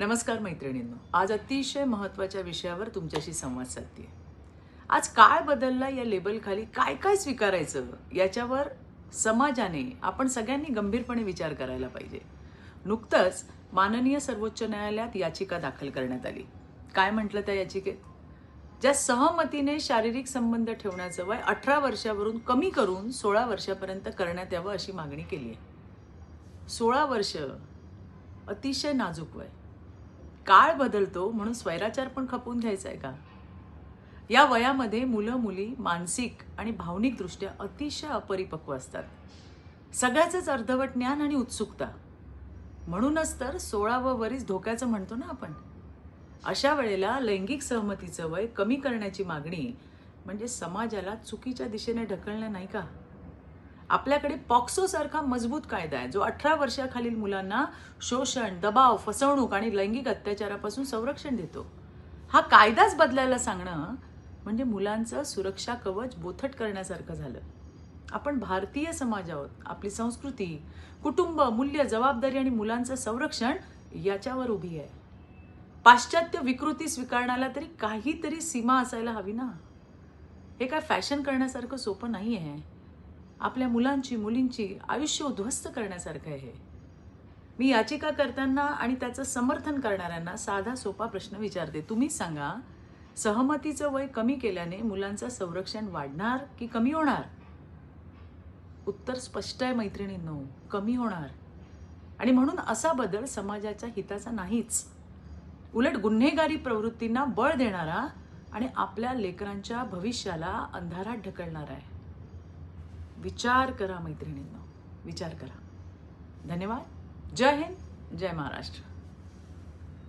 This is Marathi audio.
नमस्कार मैत्रिणींनो. आज अतिशय महत्त्वाच्या विषयावर तुमच्याशी संवाद साधते आज काळ बदलला या लेबलखाली काय काय स्वीकारायचं याच्यावर समाजाने आपण सगळ्यांनी गंभीरपणे विचार करायला पाहिजे. नुकतंच माननीय सर्वोच्च न्यायालयात याचिका दाखल करण्यात आली. काय म्हटलं त्या याचिकेत? ज्या सहमतीने शारीरिक संबंध ठेवण्याचं वय अठरा वर्षावरून कमी करून सोळा वर्षापर्यंत करण्यात यावं अशी मागणी केली आहे सोळा वर्ष अतिशय नाजूक वय. काळ बदलतो म्हणून स्वैराचार पण खपवून घ्यायचा आहे का? या वयामध्ये मुलं मुली मानसिक आणि भावनिकदृष्ट्या अतिशय अपरिपक्व असतात. सगळ्याचंच अर्धवट ज्ञान आणि उत्सुकता. म्हणूनच तर सोळावं वरीस धोक्याचं म्हणतो ना आपण. अशा वेळेला लैंगिक सहमतीचं वय कमी करण्याची मागणी म्हणजे समाजाला चुकीच्या दिशेने ढकलणं नाही का? आपल्याकडे पॉक्सो सारखा मजबूत कायदा आहे जो अठरा वर्षाखालील मुलांना शोषण दबाव फसवणूक आणि लैंगिक अत्याचारापासून संरक्षण देतो. हा कायदाच बदलायला सांगणं म्हणजे मुलांचं सुरक्षा कवच बोथट करण्यासारखं झालं. आपण भारतीय समाज आहोत आपली संस्कृती कुटुंब मूल्य जबाबदारी आणि मुलांचं संरक्षण याच्यावर उभी आहे. पाश्चात्य विकृती स्वीकारण्याला तरी काहीतरी सीमा असायला हवी ना? हे काय फॅशन करण्यासारखं सोपं नाही आहे आपल्या मुलांची मुलींची आयुष्य उद्ध्वस्त करण्यासारखं आहे मी याचिका करताना आणि त्याचं समर्थन करणाऱ्यांना साधा सोपा प्रश्न विचारते. तुम्ही सांगा सहमतीचं वय कमी केल्याने मुलांचं संरक्षण वाढणार की कमी होणार? उत्तर स्पष्ट आहे मैत्रिणींनो कमी होणार. आणि म्हणून असा बदल समाजाच्या हिताचा नाहीच. उलट गुन्हेगारी प्रवृत्तींना बळ देणारा आणि आपल्या लेकरांच्या भविष्याला अंधारात ढकलणार आहे. विचार करा मैत्रिणींना. विचार करा. धन्यवाद. जय हिंद. जय महाराष्ट्र.